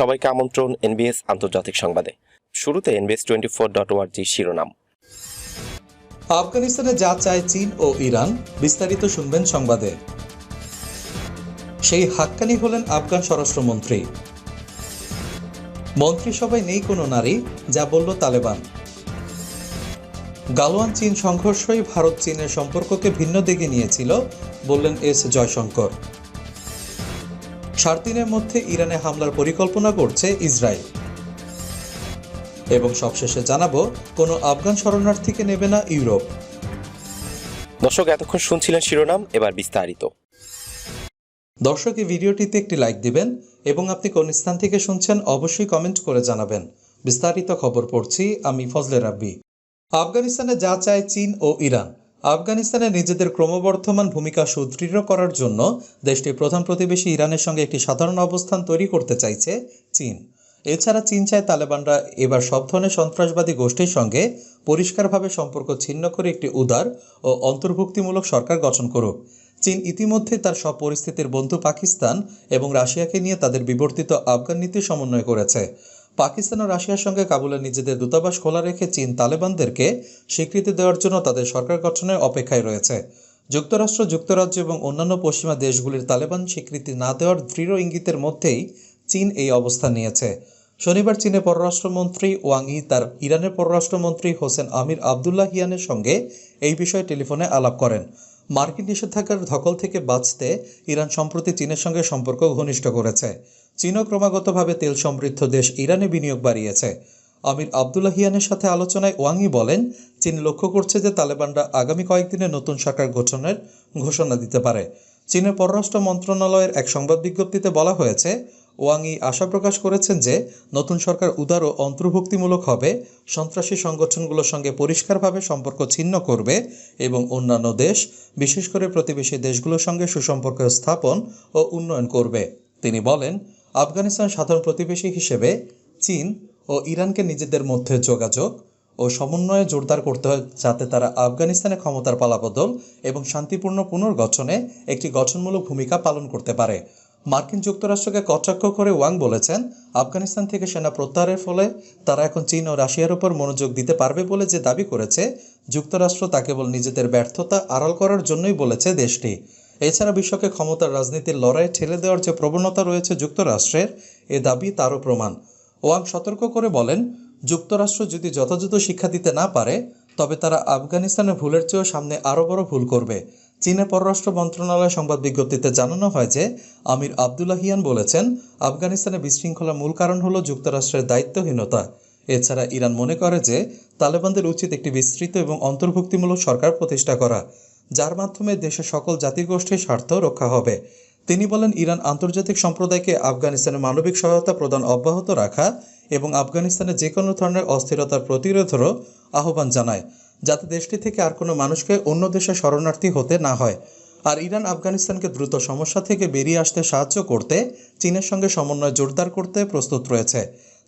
সবাইকে আমন্ত্রণ এনবিএস আন্তর্জাতিক সংবাদে। শুরুতে এনবিএস টোয়েন্টি ফোর ডট ওয়ার্জি শিরোনাম। আফগানিস্তানে যা চায় চীন ও ইরান, বিস্তারিত শুনবেন সংবাদে। সেই হাক্কানি হলেন আফগান স্বরাষ্ট্রমন্ত্রী। মন্ত্রিসভায় নেই কোনো নারী, যা বলল তালেবান। গালোয়ান চীন সংঘর্ষই ভারত চীনের সম্পর্ককে ভিন্ন দিকে নিয়েছিল, বললেন এস জয়শঙ্কর। সাত দিনের মধ্যে ইরানে হামলার পরিকল্পনা করছে ইসরায়েল। এবং সবশেষে জানাব কোনো আফগান শরণার্থীকে নেবে না ইউরোপ। দর্শক এতক্ষণ শুনছিলেন শিরোনাম এবার বিস্তারিত। দর্শক এই ভিডিওটিতে একটি লাইক দিবেন এবং আপনি কোন স্থান থেকে শুনছেন অবশ্যই কমেন্ট করে জানাবেন। বিস্তারিত খবর পড়ছি আমি ফজলে রাব্বি। আফগানিস্তানে যা চায় চীন ও ইরান। আফগানিস্তানে নিজেদের ক্রমবর্ধমান ভূমিকা সুদৃঢ় করার জন্য দেশটির প্রধান প্রতিবেশী ইরানের সঙ্গে একটি সাধারণ অবস্থান তৈরি করতে চাইছে চীন। এছাড়া চীন চায় তালেবানরা এবার সব ধরনের সন্ত্রাসবাদী গোষ্ঠীর সঙ্গে পরিষ্কারভাবে সম্পর্ক ছিন্ন করে একটি উদার ও অন্তর্ভুক্তিমূলক সরকার গঠন করুক। চীন ইতিমধ্যে তার সব পরিস্থিতির বন্ধু পাকিস্তান এবং রাশিয়াকে নিয়ে তাদের বিবর্তিত আফগান নীতি সমন্বয় করেছে। পাকিস্তান ও রাশিয়ার সঙ্গে কাবুলে নিজেদের দূতাবাস খোলা রেখে চীন তালেবানদেরকে স্বীকৃতি দেওয়ার জন্য তাদের সরকার গঠনের অপেক্ষায় রয়েছে। যুক্তরাষ্ট্র, যুক্তরাজ্য এবং অন্যান্য পশ্চিমা দেশগুলির তালেবান স্বীকৃতি না দেওয়ার দৃঢ় ইঙ্গিতের মধ্যেই চীন এই অবস্থান নিয়েছে। শনিবার চীনের পররাষ্ট্রমন্ত্রী ওয়াং ই, তার ইরানের পররাষ্ট্রমন্ত্রী হোসেন আমির আবদুল্লাহ হিয়ানের সঙ্গে এই বিষয়ে টেলিফোনে আলাপ করেন। মার্কিন নিষেধাজ্ঞার ধকল থেকে বাঁচতে ইরান সম্প্রতি চীনের সঙ্গে সম্পর্ক ঘনিষ্ঠ করেছে। চীনও ক্রমাগতভাবে তেল সমৃদ্ধ দেশ ইরানে বিনিয়োগ বাড়িয়েছে। আমির আবদুল্লাহিয়ানের সাথে আলোচনায় ওয়াংই বলেন, চীন লক্ষ্য করছে যে তালেবানরা আগামী কয়েকদিনে নতুন সরকার গঠনের ঘোষণা দিতে পারে। চীনের পররাষ্ট্র মন্ত্রণালয়ের এক সংবাদ বিজ্ঞপ্তিতে বলা হয়েছে, ওয়াংই আশা প্রকাশ করেছেন যে নতুন সরকার উদার ও অন্তর্ভুক্তিমূলক হবে, সন্ত্রাসী সংগঠনগুলোর সঙ্গে পরিষ্কারভাবে সম্পর্ক ছিন্ন করবে এবং অন্যান্য দেশ, বিশেষ করে প্রতিবেশী দেশগুলোর সঙ্গে সুসম্পর্ক স্থাপন ও উন্নয়ন করবে। তিনি বলেন আফগানিস্তান সাধারণ প্রতিবেশী হিসেবে চীন ও ইরানকে নিজেদের মধ্যে যোগাযোগ ও সমন্বয়ে জোরদার করতে হয় যাতে তারা আফগানিস্তানে ক্ষমতার পালাবদল এবং শান্তিপূর্ণ পুনর্গঠনে একটি গঠনমূলক ভূমিকা পালন করতে পারে। মার্কিন যুক্তরাষ্ট্রকে কটাক্ষ করে ওয়াং বলেছেন, আফগানিস্তান থেকে সেনা প্রত্যাহারের ফলে তারা এখন চীন ও রাশিয়ার উপর মনোযোগ দিতে পারবে বলে যে দাবি করেছে, যুক্তরাষ্ট্র তা কেবল নিজেদের ব্যর্থতা আড়াল করার জন্যই বলেছে দেশটি। এছাড়া বিশ্বকে ক্ষমতার রাজনীতির লড়াইয়ে ঠেলে দেওয়ার যে প্রবণতা রয়েছে যুক্তরাষ্ট্রের, এ দাবি তারও প্রমাণ। ওয়াং সতর্ক করে বলেন, যুক্তরাষ্ট্র যদি যথাযথ শিক্ষা দিতে না পারে, তবে তারা আফগানিস্তানের ভুলের চেয়েও সামনে আরও বড় ভুল করবে। চীনের পররাষ্ট্র মন্ত্রণালয় সংবাদ বিজ্ঞপ্তিতে জানানো হয় যে, আমির আবদুল্লাহিয়ান বলেছেন, আফগানিস্তানে বিশৃঙ্খলার মূল কারণ হল যুক্তরাষ্ট্রের দায়িত্বহীনতা। এছাড়া ইরান মনে করে যে, তালেবানদের উচিত একটি বিস্তৃত এবং অন্তর্ভুক্তিমূলক সরকার প্রতিষ্ঠা করা। যার মাধ্যমে দেশের সকল জাতিগোষ্ঠীর স্বার্থ রক্ষা হবে। তিনি বলেন, ইরান আন্তর্জাতিক সম্প্রদায়কে আফগানিস্তানে মানবিক সহায়তা প্রদান অব্যাহত রাখা এবং আফগানিস্তানে যে কোনো ধরনের অস্থিরতার প্রতিরোধেরও আহ্বান জানায়, যাতে দেশটি থেকে আর কোনো মানুষকে অন্য দেশে শরণার্থী হতে না হয়। আর ইরান আফগানিস্তানকে দ্রুত সমস্যা থেকে বেরিয়ে আসতে সাহায্য করতে চীনের সঙ্গে সমন্বয় জোরদার করতে প্রস্তুত রয়েছে।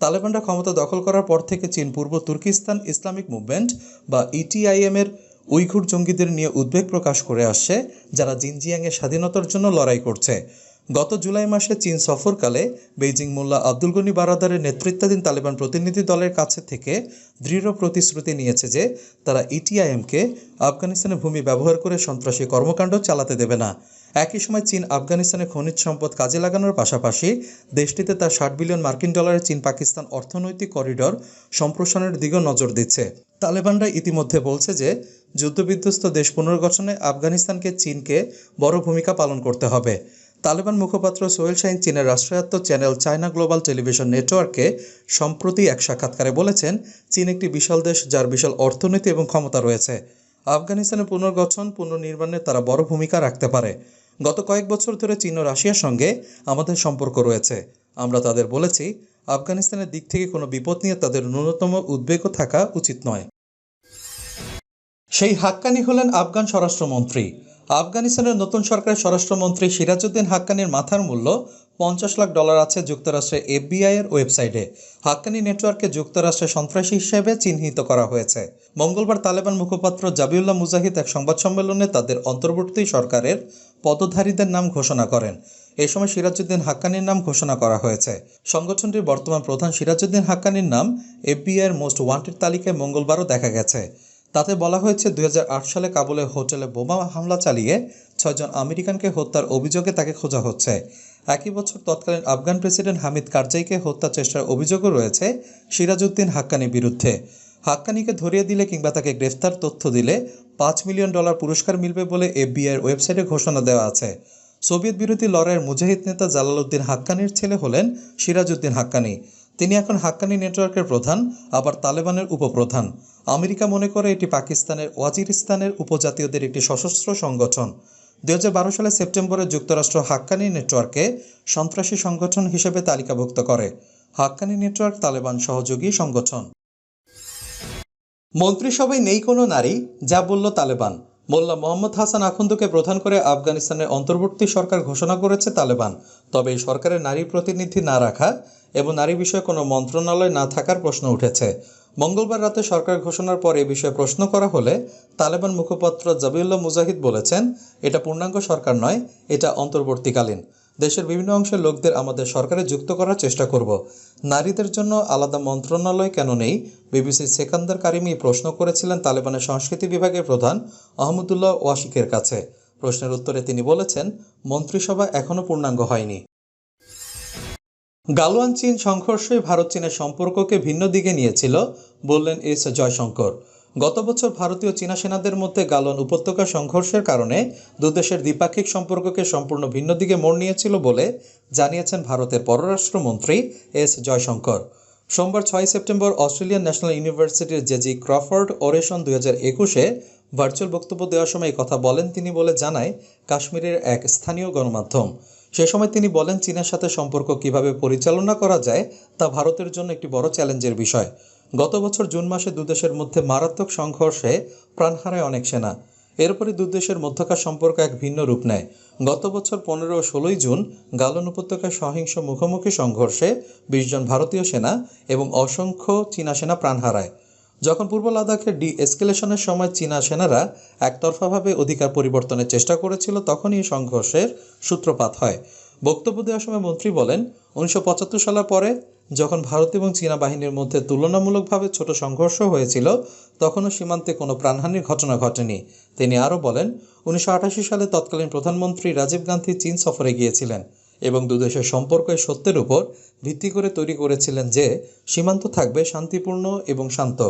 তালেবানরা ক্ষমতা দখল করার পর থেকে চীন পূর্ব তুর্কিস্তান ইসলামিক মুভমেন্ট বা ইটিআইএম এর উইঘুর জঙ্গিদের নিয়ে উদ্বেগ প্রকাশ করে আসছে, যারা জিনজিয়াংয়ের স্বাধীনতার জন্য লড়াই করছে। গত জুলাই মাসে চীন সফরকালে বেইজিং মোল্লা আব্দুল গনি বারাদারের নেতৃত্বাধীন তালেবান প্রতিনিধি দলের কাছে থেকে দৃঢ় প্রতিশ্রুতি নিয়েছে যে, তারা ইটিআইএমকে আফগানিস্তানের ভূমি ব্যবহার করে সন্ত্রাসী কর্মকাণ্ড চালাতে দেবে না। একই সময় চীন আফগানিস্তানে খনিজ সম্পদ কাজে লাগানোর পাশাপাশি দেশটিতে তার ষাট বিলিয়ন মার্কিন ডলারের চীন পাকিস্তান অর্থনৈতিক করিডর সম্প্রসারণের দিকেও নজর দিচ্ছে। তালেবানরা ইতিমধ্যে বলছে যে, যুদ্ধবিধ্বস্ত দেশ পুনর্গঠনে আফগানিস্তানকে চীনকে বড় ভূমিকা পালন করতে হবে। তালেবান মুখপাত্র সোহেল শাহিন চীনের রাষ্ট্রায়ত্ত চ্যানেল চায়না গ্লোবাল টেলিভিশন নেটওয়ার্কে সম্প্রতি এক সাক্ষাৎকারে বলেছেন, চীন একটি বিশাল দেশ যার বিশাল অর্থনীতি এবং ক্ষমতা রয়েছে। আফগানিস্তানের পুনর্গঠন, পুনর্নির্মাণে তারা বড় ভূমিকা রাখতে পারে। গত কয়েক বছর ধরে চীন ও রাশিয়ার সঙ্গে আমাদের সম্পর্ক রয়েছে। আমরা তাদের বলেছি, আফগানিস্তানের দিক থেকে কোনো বিপদ নিয়ে তাদের ন্যূনতম উদ্বেগও থাকা উচিত নয়। সেই হাক্কানি হলেন আফগান স্বরাষ্ট্রমন্ত্রী আফগানিস্তানের নতুন সরকারের স্বরাষ্ট্রমন্ত্রী সিরাজউদ্দিন হাক্কানির মাথার মূল্য পঞ্চাশ লাখ ডলার আছে যুক্তরাষ্ট্রের এফবিআই এর ওয়েবসাইটে। হাক্কানি নেটওয়ার্ককে যুক্তরাষ্ট্রের সন্ত্রাসী হিসেবে চিহ্নিত করা হয়েছে। মঙ্গলবার তালেবান মুখপাত্র জাবিউল্লাহ মুজাহিদ এক সংবাদ সম্মেলনে তাদের অন্তর্বর্তী সরকারের পদধারীদের নাম ঘোষণা করেন। এ সময় সিরাজউদ্দিন হাক্কানির নাম ঘোষণা করা হয়েছে। সংগঠনটির বর্তমান প্রধান সিরাজউদ্দিন হাক্কানির নাম এফবিআইয়ের মোস্ট ওয়ান্টেড তালিকায় মঙ্গলবারও দেখা গেছে। তাতে বলা হয়েছে দুই হাজার আট সালে কাবুলে হোটেলে বোমা হামলা চালিয়ে ছয়জন আমেরিকানকে হত্যার অভিযোগে তাকে খোঁজা হচ্ছে। একই বছর তৎকালীন আফগান প্রেসিডেন্ট হামিদ কারজাইকে হত্যা চেষ্টার অভিযোগও রয়েছে সিরাজউদ্দিন হাক্কানির বিরুদ্ধে। হাক্কানিকে ধরিয়ে দিলে কিংবা তাকে গ্রেফতার তথ্য দিলে পাঁচ মিলিয়ন ডলার পুরস্কার মিলবে বলে এফবিআইয়ের ওয়েবসাইটে ঘোষণা দেওয়া আছে। সোভিয়েত বিরোধী লড়াইয়ের মুজাহিদ নেতা জালালউদ্দিন হাক্কানির ছেলে হলেন সিরাজউদ্দিন হাক্কানি। তিনি এখন হাক্কানি নেটওয়ার্কের প্রধান, আবার তালেবানের উপপ্রধান। আমেরিকা মনে করে এটি পাকিস্তানের ওয়াজিরিস্তানের উপজাতীয়দের একটি সশস্ত্র সংগঠন। দুই হাজার বারো সালে সেপ্টেম্বরে যুক্তরাষ্ট্র হাক্কানি নেটওয়ার্কে সন্ত্রাসী সংগঠন হিসেবে তালিকাভুক্ত করে। হাক্কানি নেটওয়ার্ক তালেবান সহযোগী সংগঠন। মন্ত্রিসভায় নেই কোনো নারী, যা বলল তালেবান। মোল্লা মোহাম্মদ হাসান আখন্দকে প্রধান করে আফগানিস্তানের অন্তর্বর্তী সরকার ঘোষণা করেছে তালেবান। তবে এই সরকারের নারী প্রতিনিধি না রাখা এবং নারী বিষয়ে কোনো মন্ত্রণালয় না থাকার প্রশ্ন উঠেছে। মঙ্গলবার রাতে সরকার ঘোষণার পর এ বিষয়ে প্রশ্ন করা হলে তালেবান মুখপাত্র জাবিউল্লাহ মুজাহিদ বলেছেন, এটা পূর্ণাঙ্গ সরকার নয়, এটা অন্তর্বর্তীকালীন। দেশের বিভিন্ন অংশের লোকদের আমাদের সরকারে যুক্ত করার চেষ্টা করব। নারীদের জন্য আলাদা মন্ত্রণালয় কেন নেই? বিবিসির সেকান্দার কারিমি প্রশ্ন করেছিলেন তালেবানের সংস্কৃতি বিভাগের প্রধান আহমদুল্লাহ ওয়াশিকের কাছে। প্রশ্নের উত্তরে তিনি বলেছেন, মন্ত্রিসভা এখনও পূর্ণাঙ্গ হয়নি। গালওয়ান চীন সংঘর্ষে ভারত চীনের সম্পর্ককে ভিন্ন দিকে নিয়েছিল, বললেন এস জয়শঙ্কর। গত বছর ভারতীয় চীনা সেনাদের মধ্যে গালওয়ান উপত্যকা সংঘর্ষের কারণে দুদেশের দ্বিপাক্ষিক সম্পর্ককে সম্পূর্ণ ভিন্ন দিকে মোড় নিয়েছিল বলে জানিয়েছেন ভারতের পররাষ্ট্রমন্ত্রী এস জয়শঙ্কর। সোমবার ছয় সেপ্টেম্বর অস্ট্রেলিয়ান ন্যাশনাল ইউনিভার্সিটির জেজি ক্রফোর্ড ওরেশন দুই হাজার একুশে ভার্চুয়াল বক্তব্য দেওয়ার সময় কথা বলেন তিনি বলে জানায় কাশ্মীরের এক স্থানীয় গণমাধ্যম। সে সময় তিনি বলেন, চীনের সাথে সম্পর্ক কীভাবে পরিচালনা করা যায় তা ভারতের জন্য একটি বড় চ্যালেঞ্জের বিষয়। গত বছর জুন মাসে দুদেশের মধ্যে মারাত্মক সংঘর্ষে প্রাণ হারায় অনেক সেনা। এরপরে দুদেশের মধ্যকার সম্পর্ক এক ভিন্ন রূপ নেয়। গত বছর পনেরো ও ষোলোই জুন গালন উপত্যকায় সহিংস মুখোমুখি সংঘর্ষে বিশ জন ভারতীয় সেনা এবং অসংখ্য চীনা সেনা প্রাণ হারায়। যখন পূর্ব লাদাখের ডি এসকেলেশনের সময় চীনা সেনারা একতরফাভাবে অধিকার পরিবর্তনের চেষ্টা করেছিল, তখনই সংঘর্ষের সূত্রপাত হয়। বক্তব্য দেওয়ার সময় মন্ত্রী বলেন, উনিশশো পঁচাত্তর সালের পরে যখন ভারত এবং চীনা বাহিনীর মধ্যে তুলনামূলকভাবে ছোট সংঘর্ষ হয়েছিল, তখনও সীমান্তে কোনো প্রাণহানির ঘটনা ঘটেনি। তিনি আরও বলেন, উনিশশো আটাশি সালে তৎকালীন প্রধানমন্ত্রী রাজীব গান্ধী চীন সফরে গিয়েছিলেন এবং দুদেশের সম্পর্ক এই সত্যের উপর ভিত্তি করে তৈরি করেছিলেন যে, সীমান্ত থাকবে শান্তিপূর্ণ এবং শান্ত।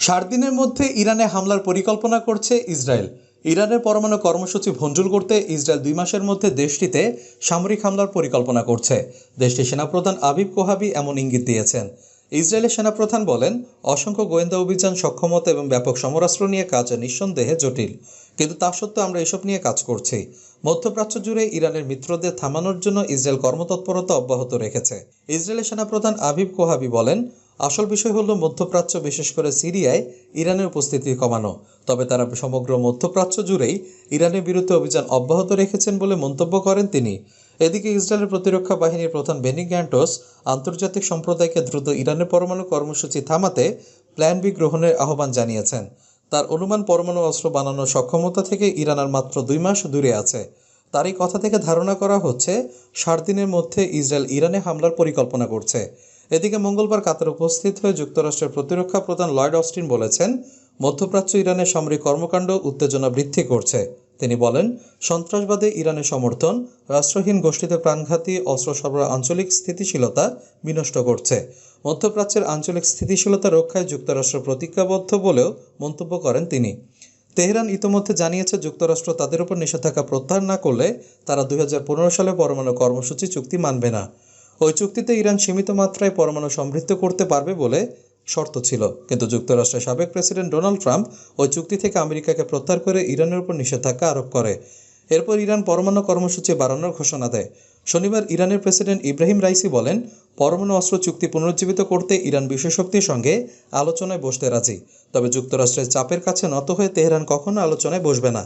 ষাট দিনের মধ্যে ইরানে হামলার পরিকল্পনা করছে ইসরায়েল। ইরানের পরমাণু কর্মসূচি ভঞ্জুল করতে ইসরায়েল দুই মাসের মধ্যে দেশটিতে সামরিক হামলার পরিকল্পনা করছে। দেশটির সেনাপ্রধান আবিব কোহাবি এমন ইঙ্গিত দিয়েছেন। ইসরায়েলের সেনাপ্রধান বলেন, অসংখ্য গোয়েন্দা অভিযান, সক্ষমতা এবং ব্যাপক সমরাস্ত্র নিয়ে কাজ নিঃসন্দেহে জটিল। কিন্তু তা সত্ত্বেও আমরা এসব নিয়ে কাজ করছি। মধ্যপ্রাচ্য জুড়ে ইরানের মিত্রদের থামানোর জন্য ইসরায়েল কর্মতৎপরতা অব্যাহত রেখেছে। ইসরায়েলের সেনাপ্রধান আবিব কোহাবি বলেন আসল বিষয় হলো মধ্যপ্রাচ্য, বিশেষ করে সিরিয়ায় ইরানের উপস্থিতি কমানো। তবে তারা সমগ্র মধ্যপ্রাচ্য জুড়েই ইরানের বিরুদ্ধে অভিযান অব্যাহত রেখেছেন বলে মন্তব্য করেন তিনি। এদিকে ইসরায়েলের প্রতিরক্ষা বাহিনীর প্রধান বেনি গ্যান্টোস আন্তর্জাতিক সম্প্রদায়কে দ্রুত ইরানের পরমাণু কর্মসূচি থামাতে প্ল্যান বি গ্রহণের আহ্বান জানিয়েছেন। তার অনুমান, পরমাণু অস্ত্র বানানোর সক্ষমতা থেকে ইরান আর মাত্র দুই মাস দূরে আছে। তার এই কথা থেকে ধারণা করা হচ্ছে, সাত দিনের মধ্যে ইসরায়েল ইরানে হামলার পরিকল্পনা করছে। এদিকে মঙ্গলবার কাতার উপস্থিত হয়ে যুক্তরাষ্ট্রের প্রতিরক্ষা প্রধান লয়েড অস্টিন বলেছেন, মধ্যপ্রাচ্য ইরানের সামরিক কর্মকাণ্ড উত্তেজনা বৃদ্ধি করছে। তিনি বলেন, সন্ত্রাসবাদে ইরানের সমর্থন, রাষ্ট্রহীন গোষ্ঠীতে প্রাণঘাতী, অস্ত্র সরবরাহ, আঞ্চলিক স্থিতিশীলতা বিনষ্ট করছে। মধ্যপ্রাচ্যের আঞ্চলিক স্থিতিশীলতা রক্ষায় যুক্তরাষ্ট্র প্রতিজ্ঞাবদ্ধ বলেও মন্তব্য করেন তিনি। তেহরান ইতোমধ্যে জানিয়েছে, যুক্তরাষ্ট্র তাদের উপর নিষেধাজ্ঞা প্রত্যাহার না করলে তারা দুই হাজার পনেরো সালে পরমাণু কর্মসূচি চুক্তি মানবে না। ওই চুক্তিতে ইরান সীমিত মাত্রায় পরমাণু সমৃদ্ধ করতে পারবে বলে শর্ত ছিল। কিন্তু যুক্তরাষ্ট্রের সাবেক প্রেসিডেন্ট ডোনাল্ড ট্রাম্প ওই চুক্তি থেকে আমেরিকাকে প্রত্যাহার করে ইরানের উপর নিষেধাজ্ঞা আরোপ করে। এরপর ইরান পরমাণু কর্মসূচি বাড়ানোর ঘোষণা দেয়। শনিবার ইরানের প্রেসিডেন্ট ইব্রাহিম রাইসি বলেন, পরমাণু অস্ত্র চুক্তি পুনরুজ্জীবিত করতে ইরান বিশ্বশক্তির সঙ্গে আলোচনায় বসতে রাজি। তবে যুক্তরাষ্ট্রের চাপের কাছে নত হয়ে তেহরান কখনো আলোচনায় বসবে না।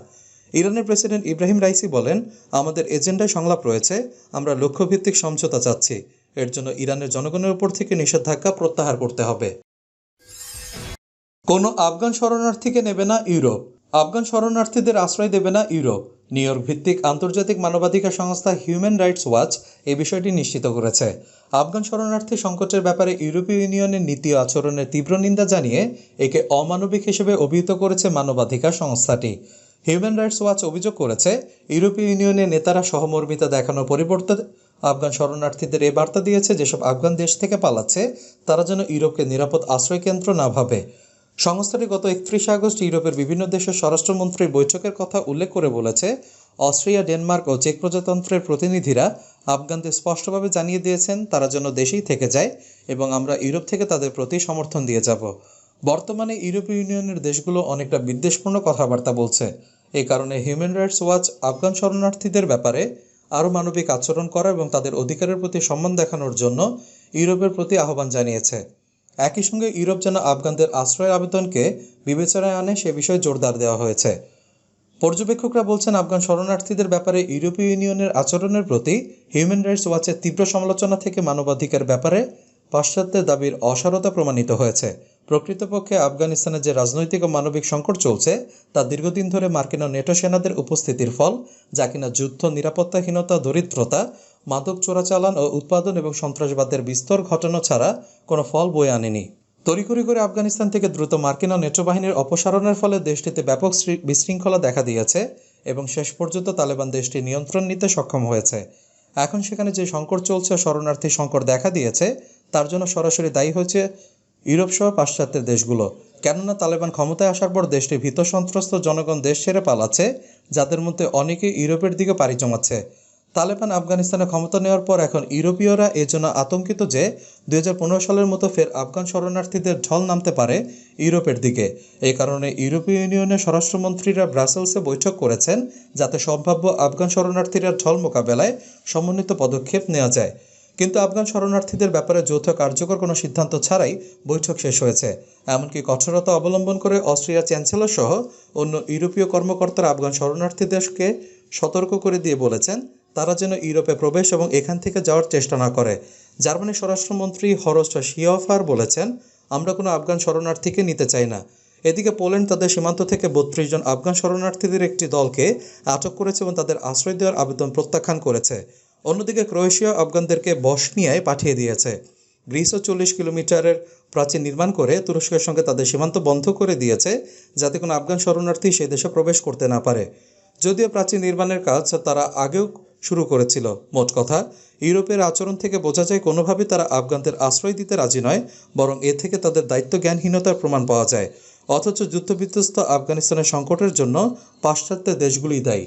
ইরানের প্রেসিডেন্ট ইব্রাহিম রাইসি বলেন, আমাদের এজেন্ডায় সংলাপ রয়েছে, আমরা লক্ষ্যভিত্তিক সমঝোতা চাচ্ছি। এর জন্য ইরানের জনগণের উপর থেকে নিষেধাজ্ঞা প্রত্যাহার করতে হবে। কোনো আফগান শরণার্থীকে নেবে না ইউরোপ। আফগান শরণার্থীদের আশ্রয় দেবে না ইউরোপ। নিউ ইয়র্ক ভিত্তিক আন্তর্জাতিক মানবাধিকার সংস্থা হিউম্যান রাইটস ওয়াচ এই বিষয়টি নিশ্চিত করেছে। আফগান শরণার্থী সংকটের ব্যাপারে ইউরোপীয় ইউনিয়নের নীতি আচরণের তীব্র নিন্দা জানিয়ে একে অমানবিক হিসেবে অভিহিত করেছে মানবাধিকার সংস্থাটি। হিউম্যান রাইটস ওয়াচ অভিযোগ করেছে, ইউরোপীয় ইউনিয়নের নেতারা সহমর্মিতা দেখানোর পরিবর্তে আফগান শরণার্থীদের এ বার্তা দিয়েছে, যেসব আফগান দেশ থেকে পালাচ্ছে, তারা যেন ইউরোপকে নিরাপদ আশ্রয়কেন্দ্র না ভাবে। সংস্থাটি গত একত্রিশে আগস্ট ইউরোপের বিভিন্ন দেশের স্বরাষ্ট্রমন্ত্রীর বৈঠকের কথা উল্লেখ করে বলেছে, অস্ট্রিয়া, ডেনমার্ক ও চেক প্রজাতন্ত্রের প্রতিনিধিরা আফগানদের স্পষ্টভাবে জানিয়ে দিয়েছেন, তারা যেন দেশেই থেকে যায় এবং আমরা ইউরোপ থেকে তাদের প্রতি সমর্থন দিয়ে যাব। বর্তমানে ইউরোপীয় ইউনিয়নের দেশগুলো অনেকটা বিদ্বেষপূর্ণ কথাবার্তা বলছে। এই কারণে হিউম্যান রাইটস ওয়াচ আফগান শরণার্থীদের ব্যাপারে আরও মানবিক আচরণ করা এবং তাদের অধিকারের প্রতি সম্মান দেখানোর জন্য ইউরোপের প্রতি আহ্বান জানিয়েছে। একই সঙ্গে ইউরোপ যেন আফগানদের আশ্রয় আবেদনকে বিবেচনায় আনে, সে বিষয়ে জোরদার দেওয়া হয়েছে। পর্যবেক্ষকরা বলছেন, আফগান শরণার্থীদের ব্যাপারে ইউরোপীয় ইউনিয়নের আচরণের প্রতি হিউম্যান রাইটস ওয়াচের তীব্র সমালোচনা থেকে মানবাধিকার ব্যাপারে পাশ্চাত্যের দাবির অসারতা প্রমাণিত হয়েছে। প্রকৃতপক্ষে আফগানিস্তানে যে রাজনৈতিক ও মানবিক সংকট চলছে, তা দীর্ঘদিন ধরে মার্কিন ও নেটো সেনাদের উপস্থিতির ফল, যা কিনা যুদ্ধ, নিরাপত্তাহীনতা, দরিদ্রতা, মাদক চোরাচালান ও উৎপাদন এবং সন্ত্রাসবাদের বিস্তর ঘটানো ছাড়া কোনো ফল বয়ে আনেনি। তড়িঘড়ি করে আফগানিস্তান থেকে দ্রুত মার্কিন ও নেটো বাহিনীর অপসারণের ফলে দেশটিতে ব্যাপক বিশৃঙ্খলা দেখা দিয়েছে এবং শেষ পর্যন্ত তালেবান দেশটি নিয়ন্ত্রণ নিতে সক্ষম হয়েছে। এখন সেখানে যে সংকট চলছে শরণার্থী সংকট দেখা দিয়েছে, তার জন্য সরাসরি দায়ী হয়েছে ইউরোপ সহ পাশ্চাত্যের দেশগুলো। কেননা তালেবান ক্ষমতায় আসার পর দেশটির ভীত সন্ত্রস্ত জনগণ দেশ ছেড়ে পালাচ্ছে, যাদের মধ্যে অনেকে ইউরোপের দিকে পাড়ি জমাচ্ছে। তালেবান আফগানিস্তানে ক্ষমতা নেওয়ার পর এখন ইউরোপীয়রা এজন্য আতঙ্কিত যে দু হাজার পনেরো সালের মতো ফের আফগান শরণার্থীদের ঢল নামতে পারে ইউরোপের দিকে। এই কারণে ইউরোপীয় ইউনিয়নের স্বরাষ্ট্রমন্ত্রীরা ব্রাসেলসে বৈঠক করেছেন, যাতে সম্ভাব্য আফগান শরণার্থীরা ঢল মোকাবেলায় সমন্বিত পদক্ষেপ নেওয়া যায়। কিন্তু আফগান শরণার্থীদের ব্যাপারে যৌথ কার্যকর কোনো সিদ্ধান্ত ছাড়াই বৈঠক শেষ হয়েছে। এমনকি কঠোরতা অবলম্বন করে অস্ট্রিয়ার চ্যান্সেলর সহ অন্য ইউরোপীয় কর্মকর্তারা আফগান শরণার্থীদেরকে সতর্ক করে দিয়ে বলেছেন, তারা যেন ইউরোপে প্রবেশ এবং এখান থেকে যাওয়ার চেষ্টা না করে। জার্মানির স্বরাষ্ট্রমন্ত্রী হরস্ট শিয়ফার বলেছেন, আমরা কোনো আফগান শরণার্থীকে নিতে চাই না। এদিকে পোল্যান্ড তাদের সীমান্ত থেকে বত্রিশ জন আফগান শরণার্থীদের একটি দলকে আটক করেছে এবং তাদের আশ্রয় দেওয়ার আবেদন প্রত্যাখ্যান করেছে। অন্যদিকে ক্রোয়েশিয়া আফগানদেরকে বসনিয়ায় পাঠিয়ে দিয়েছে। গ্রিসও চল্লিশ কিলোমিটারের প্রাচীর নির্মাণ করে তুরস্কের সঙ্গে তাদের সীমান্ত বন্ধ করে দিয়েছে, যাতে কোনো আফগান শরণার্থী সেই দেশে প্রবেশ করতে না পারে। যদিও প্রাচীর নির্মাণের কাজ তারা আগেও শুরু করেছিল, মোট কথা, ইউরোপের আচরণ থেকে বোঝা যায় কোনোভাবেই তারা আফগানদের আশ্রয় দিতে রাজি নয়, বরং এ থেকে তাদের দায়িত্ব জ্ঞানহীনতার প্রমাণ পাওয়া যায়। অথচ যুদ্ধবিধ্বস্ত আফগানিস্তানের সংকটের জন্য পাশ্চাত্যের দেশগুলি দায়ী।